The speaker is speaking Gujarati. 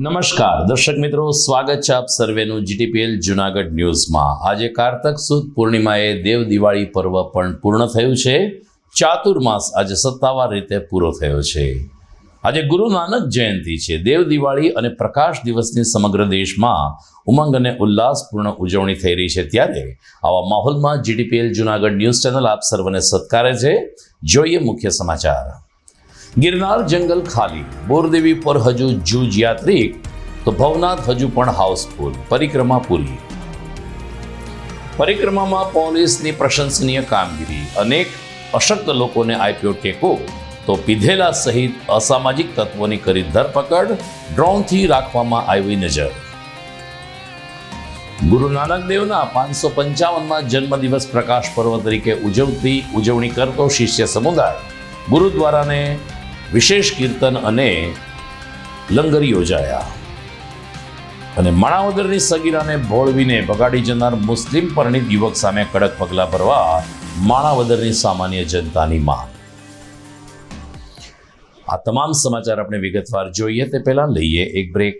નમસ્કાર. દર્શક મિત્રો, સ્વાગત છે આપ સર્વેનું જીટીપીએલ જુનાગઢ ન્યૂઝમાં. આજે કારતક સુદ પૂર્ણિમાએ દેવ દિવાળી પર્વ પણ પૂર્ણ થયું છે. ચાતુર્માસ આજે સત્તાવાર રીતે પૂરો થયો છે. આજે ગુરુ નાનક જયંતિ છે. દેવ દિવાળી અને પ્રકાશ દિવસની સમગ્ર દેશમાં ઉમંગ અને ઉલ્લાસપૂર્ણ ઉજવણી થઈ રહી છે. ત્યારે આવા માહોલમાં જીટીપીએલ જુનાગઢ ન્યૂઝ ચેનલ આપ સર્વને સત્કારે છે. જોઈએ મુખ્ય સમાચાર. ગિરનાર જંગલ ખાલી, બોરદેવી પર હજુ જૂજ યાત્રિક તો ભવનાથ હજુ પણ હાઉસફુલ, પરિક્રમા પૂરી. પરિક્રમામાં પોલીસની પ્રશંસનીય કામગીરી, અનેક અશક્ત લોકોને આપ્યો ટેકો, તો પીધેલા સહિત અસામાજિક તત્વોની કરી ધરપકડ, ડ્રોનથી રાખવામાં આવી નજર. ગુરુ નાનક દેવના પાંચસો પંચાવનમાં જન્મદિવસ પ્રકાશ પર્વ તરીકે ઉજવતી ઉજવણી કરતો શિષ્ય સમુદાય, ગુરુદ્વારાને વિશેષ કીર્તન અને લંગર યોજાયા. અને માણાવદરની સગીરાને ભોળવીને ભગાડી જનાર મુસ્લિમ પરણિત યુવક સામે કડક પગલાં ભરવા માણાવદરની સામાન્ય જનતાની માંગ. આ તમામ સમાચાર આપણે વિગતવાર જોઈએ તે પહેલા લઈએ એક બ્રેક.